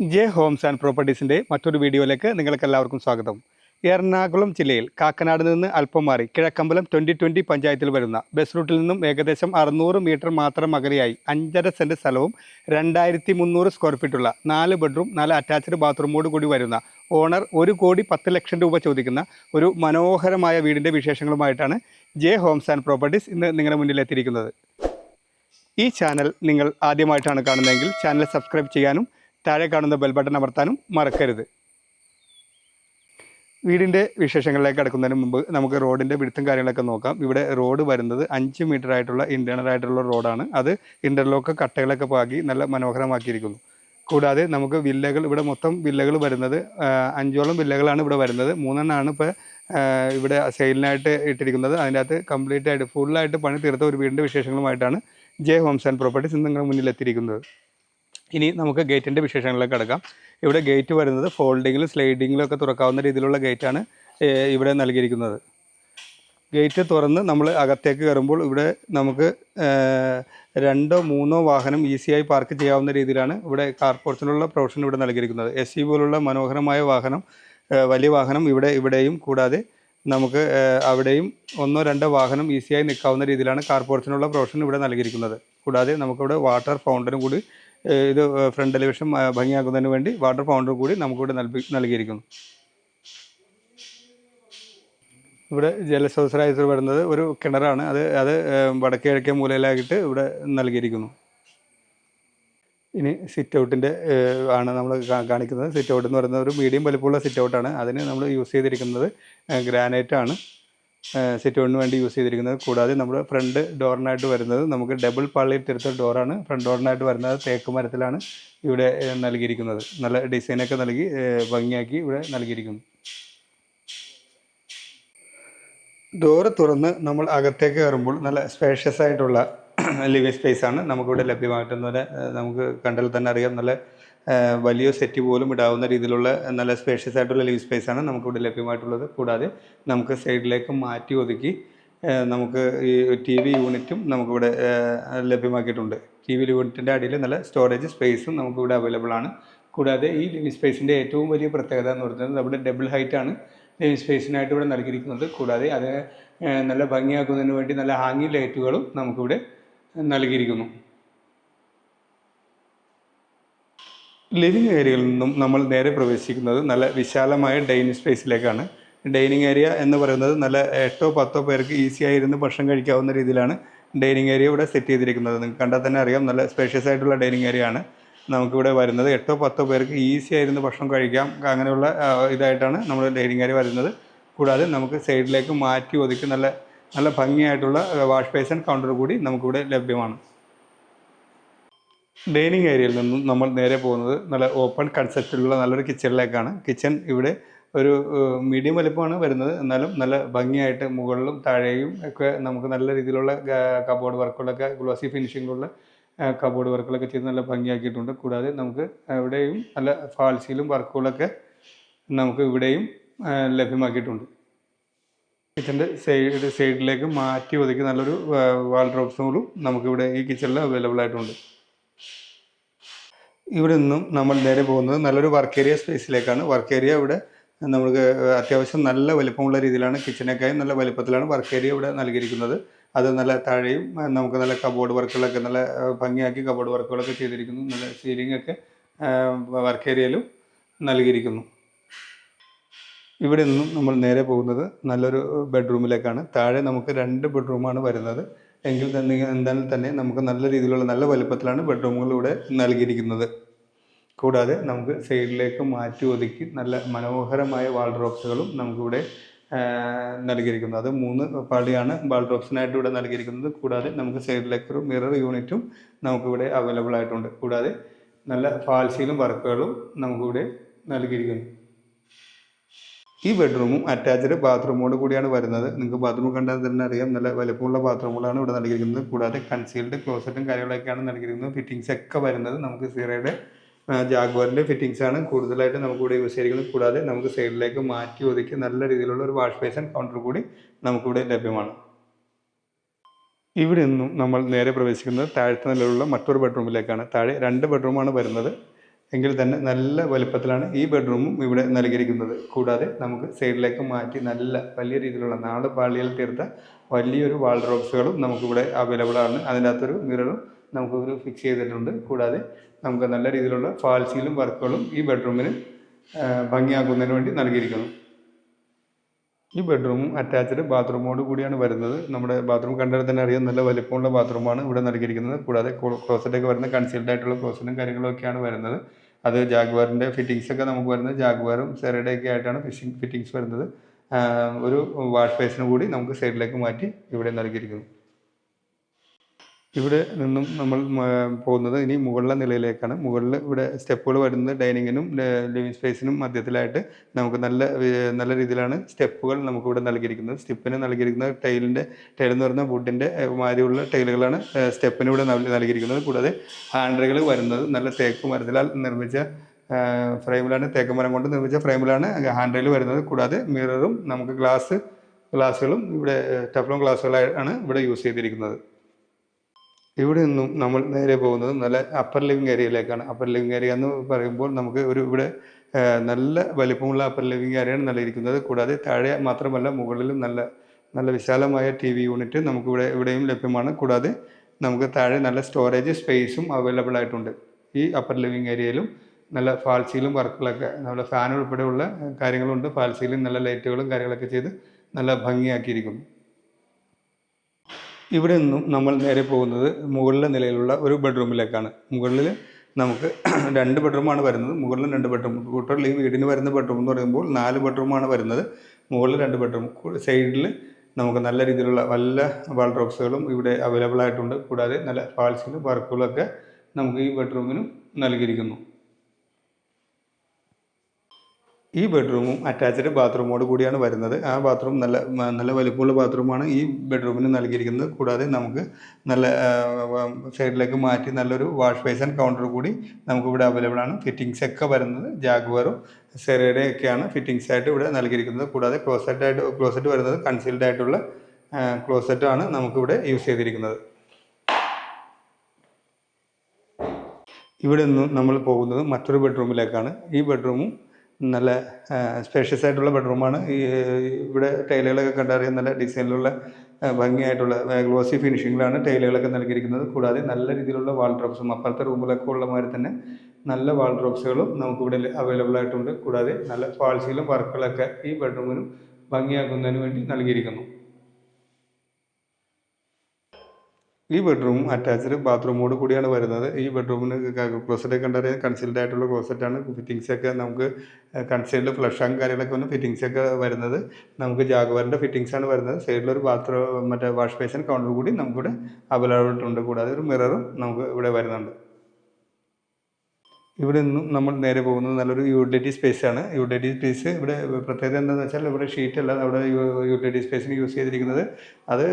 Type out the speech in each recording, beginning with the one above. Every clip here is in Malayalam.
ജെ ഹോംസ് ആൻഡ് പ്രോപ്പർട്ടീസിന്റെ മറ്റൊരു വീഡിയോയിലേക്ക് നിങ്ങൾക്ക് എല്ലാവർക്കും സ്വാഗതം. എറണാകുളം ജില്ലയിൽ കാക്കനാട് നിന്ന് അല്പം മാറി കിഴക്കമ്പലം ട്വന്റി ട്വന്റി പഞ്ചായത്തിൽ വരുന്ന ബസ് റൂട്ടിൽ നിന്നും ഏകദേശം അറുന്നൂറ് മീറ്റർ മാത്രം അകലെയായി അഞ്ചര സെന്റ് സ്ഥലവും രണ്ടായിരത്തി മുന്നൂറ് സ്ക്വയർ ഫീറ്റുള്ള നാല് ബെഡ്റൂം നാല് അറ്റാച്ച്ഡ് ബാത്റൂമോട് കൂടി വരുന്ന ഓണർ ഒരു കോടി പത്ത് ലക്ഷം രൂപ ചോദിക്കുന്ന ഒരു മനോഹരമായ വീടിന്റെ വിശേഷങ്ങളുമായിട്ടാണ് ജെ ഹോംസ് ആൻഡ് പ്രോപ്പർട്ടീസ് ഇന്ന് നിങ്ങളുടെ മുന്നിൽ എത്തിയിരിക്കുന്നത്. ഈ ചാനൽ നിങ്ങൾ ആദ്യമായിട്ടാണ് കാണുന്നതെങ്കിൽ ചാനൽ സബ്സ്ക്രൈബ് ചെയ്യാനും താഴെ കാണുന്ന ബെൽ ബട്ടൺ അമർത്താനും മറക്കരുത്. വീടിന്റെ വിശേഷങ്ങളിലേക്ക് കടക്കുന്നതിന് മുമ്പ് നമുക്ക് റോഡിന്റെ വിടുത്തും കാര്യങ്ങളൊക്കെ നോക്കാം. ഇവിടെ റോഡ് വരുന്നത് അഞ്ച് മീറ്റർ ആയിട്ടുള്ള ഇന്റേണൽ ആയിട്ടുള്ള റോഡാണ്. അത് ഇന്റർലോക്ക് കട്ടകളൊക്കെ പാകി നല്ല മനോഹരമാക്കിയിരിക്കുന്നു. കൂടാതെ നമുക്ക് വില്ലകൾ ഇവിടെ മൊത്തം വില്ലകൾ വരുന്നത് അഞ്ചോളം വില്ലകളാണ് ഇവിടെ വരുന്നത്. മൂന്നെണ്ണമാണ് ഇപ്പോൾ ഇവിടെ സെയിലിനായിട്ട് ഇട്ടിരിക്കുന്നത്. അതിന്റെ അകത്ത് കംപ്ലീറ്റ് ആയിട്ട് ഫുള്ളായിട്ട് പണി തീർത്ത ഒരു വീടിന്റെ വിശേഷങ്ങളുമായിട്ടാണ് ജെ ഹോംസ് ആൻഡ് പ്രോപ്പർട്ടീസ് നിങ്ങളുടെ മുന്നിൽ എത്തിയിരിക്കുന്നത് ഇനി നമുക്ക് ഗേറ്റിന്റെ വിശേഷങ്ങളിലേക്ക് കിടക്കാം. ഇവിടെ ഗേറ്റ് വരുന്നത് ഫോൾഡിങ്ങിലും സ്ലൈഡിങ്ങിലും ഒക്കെ തുറക്കാവുന്ന രീതിയിലുള്ള ഗേറ്റാണ് ഇവിടെ നൽകിയിരിക്കുന്നത്. ഗേറ്റ് തുറന്ന് നമ്മൾ അകത്തേക്ക് കയറുമ്പോൾ ഇവിടെ നമുക്ക് രണ്ടോ മൂന്നോ വാഹനം ഈസിയായി പാർക്ക് ചെയ്യാവുന്ന രീതിയിലാണ് ഇവിടെ കാർപോർട്ടിനുള്ള പ്രൊവിഷൻ ഇവിടെ നൽകിയിരിക്കുന്നത്. എസ് സി പോലുള്ള മനോഹരമായ വാഹനം വലിയ വാഹനം ഇവിടെ ഇവിടെയും കൂടാതെ നമുക്ക് അവിടെയും ഒന്നോ രണ്ടോ വാഹനം ഈസിയായി നിൽക്കാവുന്ന രീതിയിലാണ് കാർപോർട്ടിനുള്ള പ്രൊവിഷൻ ഇവിടെ നൽകിയിരിക്കുന്നത്. കൂടാതെ നമുക്കിവിടെ വാട്ടർ ഫൗണ്ടനും കൂടി ഇത് ഫ്രണ്ട് എലിവേഷൻ ഭംഗിയാക്കുന്നതിന് വേണ്ടി വാട്ടർ ഫൗണ്ടർ കൂടി നമുക്കിവിടെ നൽകി നൽകിയിരിക്കുന്നു. ഇവിടെ ജലസ്രോതസ്സായിട്ട് വരുന്നത് ഒരു കിണറാണ്. അത് അത് വടക്കേ കിഴക്കേ മൂലയിലായിട്ട് ഇവിടെ നൽകിയിരിക്കുന്നു. ഇനി സിറ്റ് ഔട്ടിന്റെ ആണ് നമ്മൾ കാണിക്കുന്നത്. സിറ്റ് ഔട്ട് എന്ന് പറയുന്നത് ഒരു മീഡിയം വലിപ്പമുള്ള സിറ്റ് ഔട്ടാണ് അതിന് നമ്മൾ യൂസ് ചെയ്തിരിക്കുന്നത് ഗ്രാനൈറ്റ് ആണ്. സിറ്റ് ഔട്ടിന് വേണ്ടി യൂസ് ചെയ്തിരിക്കുന്നത്. കൂടാതെ നമ്മുടെ ഫ്രണ്ട് ഡോറിനായിട്ട് വരുന്നത് നമുക്ക് ഡബിൾ പള്ളി തിരുത്ത ഡോറാണ് ഫ്രണ്ട് ഡോറിനായിട്ട് വരുന്നത് തേക്ക് മരത്തിലാണ് ഇവിടെ നൽകിയിരിക്കുന്നത്. നല്ല ഡിസൈനൊക്കെ നൽകി ഭംഗിയാക്കി ഇവിടെ നൽകിയിരിക്കുന്നു. ഡോറ് തുറന്ന് നമ്മൾ അകത്തേക്ക് കയറുമ്പോൾ നല്ല സ്പേഷ്യസ് ആയിട്ടുള്ള ലിവിങ് സ്പേസ് ആണ് നമുക്കിവിടെ ലഭ്യമായിട്ടുന്നത് നമുക്ക് കണ്ടാൽ തന്നെ അറിയാം. നല്ല വലിയ സെറ്റ് പോലും ഇടാവുന്ന രീതിയിലുള്ള നല്ല സ്പേഷ്യസ് ആയിട്ടുള്ള ലീവ് സ്പേസ് ആണ് നമുക്കിവിടെ ലഭ്യമായിട്ടുള്ളത്. കൂടാതെ നമുക്ക് സൈഡിലേക്ക് മാറ്റി ഒതുക്കി നമുക്ക് ഈ ടി വി യൂണിറ്റും നമുക്കിവിടെ ലഭ്യമാക്കിയിട്ടുണ്ട്. ടി വി യൂണിറ്റിന്റെ അടിയിൽ നല്ല സ്റ്റോറേജ് സ്പേസും നമുക്കിവിടെ അവൈലബിൾ ആണ്. കൂടാതെ ഈ ലിവിങ് സ്പേസിന്റെ ഏറ്റവും വലിയ പ്രത്യേകത എന്ന് പറയുന്നത് നമ്മുടെ ഡബിൾ ഹൈറ്റ് ആണ് ലിവിങ് സ്പേസിനായിട്ട് ഇവിടെ നൽകിയിരിക്കുന്നത്. കൂടാതെ അത് നല്ല ഭംഗിയാക്കുന്നതിന് വേണ്ടി നല്ല ഹാങ്ങിങ് ലൈറ്റുകളും നമുക്കിവിടെ നൽകിയിരിക്കുന്നു. ലിവിങ് ഏരിയയിൽ നിന്നും നമ്മൾ നേരെ പ്രവേശിക്കുന്നത് നല്ല വിശാലമായ ഡൈനിങ് സ്പേസിലേക്കാണ്. ഡൈനിങ് ഏരിയ എന്ന് പറയുന്നത് നല്ല എട്ടോ പത്തോ പേർക്ക് ഈസി ആയി ഇരുന്ന് ഭക്ഷണം കഴിക്കാവുന്ന രീതിയിലാണ് ഡൈനിങ് ഏരിയ ഇവിടെ സെറ്റ് ചെയ്തിരിക്കുന്നത്. നിങ്ങൾക്ക് കണ്ടാൽ തന്നെ അറിയാം നല്ല സ്പേഷ്യസ് ആയിട്ടുള്ള ഡൈനിങ് ഏരിയ ആണ്. നമുക്കിവിടെ വരുന്നത് എട്ടോ പത്തോ പേർക്ക് ഈസി ആയിരുന്നു ഭക്ഷണം കഴിക്കാം അങ്ങനെയുള്ള ഇതായിട്ടാണ് നമ്മൾ ഡൈനിങ് ഏരിയ വരുന്നത്. കൂടാതെ നമുക്ക് സൈഡിലേക്ക് മാറ്റി ഒതുക്കി നല്ല നല്ല ഭംഗിയായിട്ടുള്ള വാഷ് ബേസൺ കൗണ്ടർ കൂടി നമുക്കിവിടെ ലഭ്യമാണ്. ഡൈനിങ് ഏരിയയിൽ നിന്നും നമ്മൾ നേരെ പോകുന്നത് നല്ല ഓപ്പൺ കൺസെപ്റ്റിലുള്ള നല്ലൊരു കിച്ചണിലേക്കാണ്. കിച്ചൺ ഇവിടെ ഒരു മീഡിയം വലിപ്പമാണ് വരുന്നത്. എന്നാലും നല്ല ഭംഗിയായിട്ട് മുകളിലും താഴെയും ഒക്കെ നമുക്ക് നല്ല രീതിയിലുള്ള കബോർഡ് വർക്കുകളൊക്കെ ഗ്ലോസി ഫിനിഷിങ്ങിലുള്ള കബോർഡ് വർക്കുകളൊക്കെ ചെയ്ത് നല്ല ഭംഗിയാക്കിയിട്ടുണ്ട്. കൂടാതെ നമുക്ക് ഇവിടെയും നല്ല ഫാൾസിയിലും വർക്കുകളൊക്കെ നമുക്ക് ഇവിടെയും ലഭ്യമാക്കിയിട്ടുണ്ട്. കിച്ചന്റെ സൈഡ് സൈഡിലേക്ക് മാറ്റി ഒതുക്കി നല്ലൊരു വാൾ ഡ്രോപ്സുകളും നമുക്കിവിടെ ഈ കിച്ചണിൽ അവൈലബിൾ ആയിട്ടുണ്ട്. ഇവിടെ നിന്നും നമ്മൾ നേരെ പോകുന്നത് നല്ലൊരു വർക്ക് ഏരിയ സ്പേസിലേക്കാണ് വർക്ക് ഏരിയ ഇവിടെ നമുക്ക് അത്യാവശ്യം നല്ല വലിപ്പമുള്ള രീതിയിലാണ് കിച്ചണൊക്കെയായി നല്ല വലിപ്പത്തിലാണ് വർക്ക് ഏരിയ ഇവിടെ നൽകിയിരിക്കുന്നത്. അത് നല്ല താഴെയും നമുക്ക് നല്ല കബോർഡ് വർക്കുകളൊക്കെ നല്ല ഭംഗിയാക്കി കബോർഡ് വർക്കുകളൊക്കെ ചെയ്തിരിക്കുന്നു. നല്ല സീലിംഗ് ഒക്കെ വർക്ക് ഏരിയയിലും നൽകിയിരിക്കുന്നു. ഇവിടെ നിന്നും നമ്മൾ നേരെ പോകുന്നത് നല്ലൊരു ബെഡ്റൂമിലേക്കാണ് താഴെ നമുക്ക് രണ്ട് ബെഡ്റൂമാണ് വരുന്നത്. എങ്കിൽ തന്നെ എന്നാൽ തന്നെ നമുക്ക് നല്ല രീതിയിലുള്ള നല്ല വലുപ്പത്തിലാണ് ബെഡ്റൂമുകൾ ഇവിടെ നൽകിയിരിക്കുന്നത്. കൂടാതെ നമുക്ക് സൈഡിലേക്ക് മാറ്റി ഒതുക്കി നല്ല മനോഹരമായ വാൾ ഡ്രോപ്സുകളും നമുക്കിവിടെ നൽകിയിരിക്കുന്നത് അത് മൂന്ന് പാളിയാണ് വാൾ ഡ്രോപ്സിനായിട്ട് ഇവിടെ നൽകിയിരിക്കുന്നത്. കൂടാതെ നമുക്ക് സൈഡിലേക്ക് ഒരു മിറർ യൂണിറ്റും നമുക്കിവിടെ അവൈലബിൾ ആയിട്ടുണ്ട്. കൂടാതെ നല്ല ഫാൽസിയിലും വർക്കുകളും നമുക്കിവിടെ നൽകിയിരിക്കുന്നു. ഈ ബെഡ്റൂമും അറ്റാച്ച്ഡ് ബാത്റൂമോട് കൂടിയാണ് വരുന്നത്. നിങ്ങൾക്ക് ബാത്റൂം കണ്ടാൽ തന്നെ അറിയാം. നല്ല വലുപ്പമുള്ള ബാത്റൂമുകളാണ് ഇവിടെ നൽകിയിരിക്കുന്നത്. കൂടാതെ കൺസീൽഡ് ക്ലോസറ്റും കാര്യങ്ങളൊക്കെയാണ് നൽകിയിരിക്കുന്നത്. ഫിറ്റിങ്സ് ഒക്കെ വരുന്നത് നമുക്ക് സീറയുടെ ജാഗ്വാറിന്റെ ഫിറ്റിങ്സ് ആണ്. കൂടുതലായിട്ട് നമുക്ക് ഇവിടെ യൂസ് ചെയ്തിരിക്കുന്നത്. കൂടാതെ നമുക്ക് സൈഡിലേക്ക് മാറ്റി ഒതുക്കി നല്ല രീതിയിലുള്ള ഒരു വാഷ് ബേസൺ കൗണ്ടർ കൂടി നമുക്കിവിടെ ലഭ്യമാണ്. ഇവിടെ നിന്നും നമ്മൾ നേരെ പ്രവേശിക്കുന്നത് താഴത്തെ നിലയിലുള്ള മറ്റൊരു ബെഡ്റൂമിലേക്കാണ് താഴെ രണ്ട് ബെഡ്റൂമാണ് വരുന്നത്. എങ്കിൽ തന്നെ നല്ല വലുപ്പത്തിലാണ് ഈ ബെഡ്റൂമും ഇവിടെ നൽകിയിരിക്കുന്നത്. കൂടാതെ നമുക്ക് സൈഡിലേക്ക് മാറ്റി നല്ല വലിയ രീതിയിലുള്ള നാട് പാളിയിൽ തീർത്ത വലിയൊരു വാൾ ഡ്രോപ്സുകളും നമുക്കിവിടെ അവൈലബിൾ ആണ്. അതിനകത്തൊരു മിററും നമുക്കൊരു ഫിക്സ് ചെയ്തിട്ടുണ്ട്. കൂടാതെ നമുക്ക് നല്ല രീതിയിലുള്ള ഫാൾസിയിലും വർക്കുകളും ഈ ബെഡ്റൂമിന് ഭംഗിയാക്കുന്നതിന് വേണ്ടി നൽകിയിരിക്കുന്നു. ഈ ബെഡ്റൂമും അറ്റാച്ച്ഡ് ബാത്റൂമോട് കൂടിയാണ് വരുന്നത്. നമ്മുടെ ബാത്റൂം കണ്ടാൽ തന്നെ അറിയാം നല്ല വലിപ്പമുള്ള ബാത്റൂമാണ് ഇവിടെ നൽകിയിരിക്കുന്നത്. കൂടാതെ ക്ലോസറ്റൊക്കെ വരുന്ന കൺസീൽഡ് ആയിട്ടുള്ള ക്ലോസറ്റും കാര്യങ്ങളൊക്കെയാണ് വരുന്നത്. അത് ജാഗ്വാറിന്റെ ഫിറ്റിങ്സ് ഒക്കെ നമുക്ക് വരുന്നത് ജാഗ്വാറും സെറയുടെ ഒക്കെ ആയിട്ടാണ് ഫിഷിംഗ് ഫിറ്റിങ്സ് വരുന്നത്. ഒരു വാഷ് ബേസിന് കൂടി നമുക്ക് സൈഡിലേക്ക് മാറ്റി ഇവിടെ നൽകിയിരിക്കുന്നു. ഇവിടെ നിന്നും നമ്മൾ പോകുന്നത് ഇനി മുകളിലെ നിലയിലേക്കാണ്. മുകളിൽ ഇവിടെ സ്റ്റെപ്പുകൾ വരുന്നത് ഡൈനിങ്ങിനും ലിവിങ് സ്പേസിനും മധ്യത്തിലായിട്ട് നമുക്ക് നല്ല നല്ല രീതിയിലാണ് സ്റ്റെപ്പുകൾ നമുക്കിവിടെ നൽകിയിരിക്കുന്നത്. സ്റ്റെപ്പിന് നൽകിയിരിക്കുന്നത് ടൈലിന്റെ ടൈൽ എന്ന് പറയുന്ന വുഡിന്റെ മാതിരിയുള്ള ടൈലുകളാണ് സ്റ്റെപ്പിന് ഇവിടെ നൽകിയിരിക്കുന്നത്. കൂടാതെ ഹാൻഡലുകൾ വരുന്നത് നല്ല തേക്ക് മരത്തിലാൽ നിർമ്മിച്ച ഫ്രെയിമിലാണ് തേക്ക് മരം കൊണ്ട് നിർമ്മിച്ച ഫ്രെയിമിലാണ് ഹാൻഡറിൽ വരുന്നത്. കൂടാതെ മിററും നമുക്ക് ഗ്ലാസ് ഗ്ലാസ്സുകളും ഇവിടെ ടെഫ്ലോൺ ഗ്ലാസ്സുകളാണ് ഇവിടെ യൂസ് ചെയ്തിരിക്കുന്നത്. ഇവിടെ നിന്നും നമ്മൾ നേരെ പോകുന്നത് നല്ല അപ്പർ ലിവിങ് ഏരിയയിലേക്കാണ് അപ്പർ ലിവിങ് ഏരിയ എന്ന് പറയുമ്പോൾ നമുക്ക് ഒരു ഇവിടെ നല്ല വലിപ്പമുള്ള അപ്പർ ലിവിങ് ഏരിയയാണ് നൽകിയിരിക്കുന്നത് കൂടാതെ താഴെ മാത്രമല്ല മുകളിലും നല്ല നല്ല വിശാലമായ ടി വി യൂണിറ്റ് നമുക്കിവിടെ ഇവിടെയും ലഭ്യമാണ്. കൂടാതെ നമുക്ക് താഴെ നല്ല സ്റ്റോറേജ് സ്പേസും അവൈലബിൾ ആയിട്ടുണ്ട്. ഈ അപ്പർ ലിവിങ് ഏരിയയിലും നല്ല ഫാൾസീലും വർക്കുകളൊക്കെ നമ്മുടെ ഫാൻ ഉൾപ്പെടെയുള്ള കാര്യങ്ങളുണ്ട്. ഫാൾസീലും നല്ല ലൈറ്റുകളും കാര്യങ്ങളൊക്കെ ചെയ്ത് നല്ല ഭംഗിയാക്കിയിരിക്കുന്നു. ഇവിടെ നിന്നും നമ്മൾ നേരെ പോകുന്നത് മുകളിലെ നിലയിലുള്ള ഒരു ബെഡ്റൂമിലേക്കാണ്. മുകളിൽ നമുക്ക് രണ്ട് ബെഡ്റൂമാണ് വരുന്നത്. മുകളിൽ രണ്ട് ബെഡ്റൂം. ടോട്ടൽ ഈ വീടിന് വരുന്ന ബെഡ്റൂം എന്ന് പറയുമ്പോൾ നാല് ബെഡ്റൂമാണ് വരുന്നത്. മുകളിൽ രണ്ട് ബെഡ്റൂം. സൈഡിൽ നമുക്ക് നല്ല രീതിയിലുള്ള നല്ല വാൾഡ്രോപ്സുകളും ഇവിടെ അവൈലബിൾ ആയിട്ടുണ്ട്. കൂടാതെ നല്ല ഫാൾസിലും വർക്കുകളൊക്കെ നമുക്ക് ഈ ബെഡ്റൂമിനും നൽകിയിരിക്കുന്നു. ഈ ബെഡ്റൂമും അറ്റാച്ച്ഡ് ബാത്റൂമോട് കൂടിയാണ് വരുന്നത്. ആ ബാത്റൂം നല്ല നല്ല വലിപ്പമുള്ള ബാത്റൂമാണ് ഈ ബെഡ്റൂമിന് നൽകിയിരിക്കുന്നത്. കൂടാതെ നമുക്ക് നല്ല സൈഡിലേക്ക് മാറ്റി നല്ലൊരു വാഷ് ബേസൺ കൗണ്ടർ കൂടി നമുക്കിവിടെ അവൈലബിൾ ആണ്. ഫിറ്റിങ്സ് ഒക്കെ വരുന്നത് ജാഗ്വറും സെറയുടെ ഒക്കെയാണ് ഫിറ്റിങ്സ് ആയിട്ട് ഇവിടെ നൽകിയിരിക്കുന്നത്. കൂടാതെ ക്ലോസറ്റ് ആയിട്ട് ക്ലോസറ്റ് വരുന്നത് കൺസീൽഡ് ആയിട്ടുള്ള ക്ലോസറ്റ് ആണ് നമുക്കിവിടെ യൂസ് ചെയ്തിരിക്കുന്നത്. ഇവിടെ നിന്ന് നമ്മൾ പോകുന്നത് മറ്റൊരു ബെഡ്റൂമിലേക്കാണ് ഈ ബെഡ്റൂമും നല്ല സ്പേഷ്യസ് ആയിട്ടുള്ള ബെഡ്റൂമാണ് ഈ ഇവിടെ ടൈലുകളൊക്കെ കണ്ടറിയാൻ നല്ല ഡിസൈനിലുള്ള ഭംഗിയായിട്ടുള്ള ഗ്ലോസി ഫിനിഷിങ്ങിലാണ് ടൈലുകളൊക്കെ നൽകിയിരിക്കുന്നത്. കൂടാതെ നല്ല രീതിയിലുള്ള വാൾ ഡ്രോപ്സും അപ്പുറത്തെ റൂമിലൊക്കെ ഉള്ള മാതിരി തന്നെ നല്ല വാൾ ഡ്രോപ്സുകളും നമുക്കിവിടെ അവൈലബിൾ ആയിട്ടുണ്ട്. കൂടാതെ നല്ല ഫാൾസിലും വർക്കുകളൊക്കെ ഈ ബെഡ്റൂമിനും ഭംഗിയാക്കുന്നതിന് വേണ്ടി നൽകിയിരിക്കുന്നു. ഈ ബെഡ്റൂം അറ്റാച്ച്ഡ് ബാത്റൂമോട് കൂടിയാണ് വരുന്നത്. ഈ ബെഡ്റൂമിന് ക്ലോസറ്റ് കണ്ടറിയാൻ കൺസീൽഡ് ആയിട്ടുള്ള ക്ലോസറ്റ് ആണ്. ഫിറ്റിങ്സ് ഒക്കെ നമുക്ക് കൺസീൽഡ് ഫ്ലഷാങ് കാര്യങ്ങളൊക്കെ വന്ന് ഫിറ്റിങ്സ് ഒക്കെ വരുന്നത്. നമുക്ക് ജാഗുവാറിന്റെ ഫിറ്റിങ്സ് ആണ് വരുന്നത്. സൈഡിലൊരു ബാത്റൂം മറ്റേ വാഷ് ബേസിൻ കൗണ്ടർ കൂടി നമുക്കിവിടെ അവൈലബിൾ ഉണ്ട്. കൂടാതെ ഒരു മിററും നമുക്ക് ഇവിടെ വരുന്നുണ്ട്. ഇവിടെ നിന്നും നമ്മൾ നേരെ പോകുന്നത് നല്ലൊരു യൂട്ടിലിറ്റി സ്പേസ് ആണ്. യൂട്ടിലിറ്റി സ്പേസ് ഇവിടെ പ്രത്യേകത എന്താണെന്ന് വെച്ചാൽ ഇവിടെ ഷീറ്റ് അല്ല അവിടെ യൂട്ടിലിറ്റി സ്പേസിന് യൂസ് ചെയ്തിരിക്കുന്നത്. അത്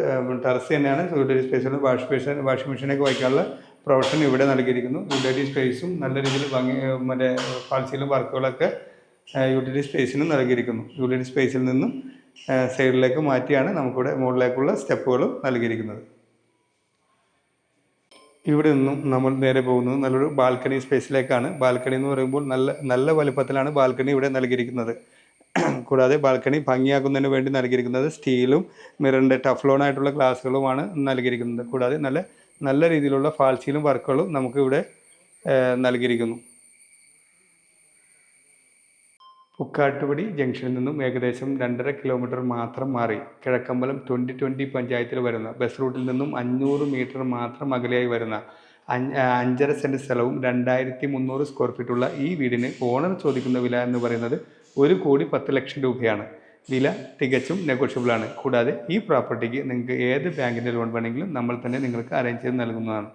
ടെറസ് തന്നെയാണ്. യൂട്ടിലിറ്റി സ്പേസിൽ വാഷ് ബേസിൻ വാഷിംഗ് മെഷീനൊക്കെ വയ്ക്കാനുള്ള പ്രൊവിഷൻ ഇവിടെ നൽകിയിരിക്കുന്നു. യൂട്ടിലിറ്റി സ്പേസും നല്ല രീതിയിൽ ഭംഗി മറ്റേ ഫാൾസിലും വർക്കുകളൊക്കെ യൂട്ടിലിറ്റി സ്പേസിനും നൽകിയിരിക്കുന്നു. യൂട്ടിലിറ്റി സ്പേസിൽ നിന്നും സൈഡിലേക്ക് മാറ്റിയാണ് നമുക്കിവിടെ മുകളിലേക്കുള്ള സ്റ്റെപ്പുകളും നൽകിയിരിക്കുന്നത്. ഇവിടെ നിന്നും നമ്മൾ നേരെ പോകുന്നത് നല്ലൊരു ബാൽക്കണി സ്പേസിലേക്കാണ്. ബാൽക്കണി എന്ന് പറയുമ്പോൾ നല്ല നല്ല വലുപ്പത്തിലാണ് ബാൽക്കണി ഇവിടെ നൽകിയിരിക്കുന്നത്. കൂടാതെ ബാൽക്കണി ഭംഗിയാക്കുന്നതിന് വേണ്ടി നൽകിയിരിക്കുന്നത് സ്റ്റീലും മിററിന്റെ ടഫ്ലോൺ ആയിട്ടുള്ള ഗ്ലാസ്സുകളുമാണ് നൽകിയിരിക്കുന്നത്. കൂടാതെ നല്ല നല്ല രീതിയിലുള്ള ഫാൾസീലും വർക്കുകളും നമുക്ക് ഇവിടെ നൽകിയിരിക്കുന്നു. പുക്കാട്ടുപടി ജംഗ്ഷനിൽ നിന്നും ഏകദേശം രണ്ടര കിലോമീറ്റർ മാത്രം മാറി. കിഴക്കമ്പലം ട്വന്റി ട്വന്റി പഞ്ചായത്തിൽ വരുന്ന ബസ് റൂട്ടിൽ നിന്നും അഞ്ഞൂറ് മീറ്റർ മാത്രം അകലെയായി വരുന്ന അഞ്ച് അഞ്ചര സെന്റ് സ്ഥലവും രണ്ടായിരത്തി മുന്നൂറ് സ്ക്വയർ ഫീറ്റുള്ള ഈ വീടിന് ഓണർ ചോദിക്കുന്ന വില എന്ന് പറയുന്നത് ഒരു കോടി പത്ത് ലക്ഷം രൂപയാണ്. വില തികച്ചും നെഗോഷ്യബിളാണ് കൂടാതെ ഈ പ്രോപ്പർട്ടിക്ക് നിങ്ങൾക്ക് ഏത് ബാങ്കിന്റെ ലോൺ വേണമെങ്കിലും നമ്മൾ തന്നെ നിങ്ങൾക്ക് അറേഞ്ച് ചെയ്ത് നൽകുന്നതാണ്.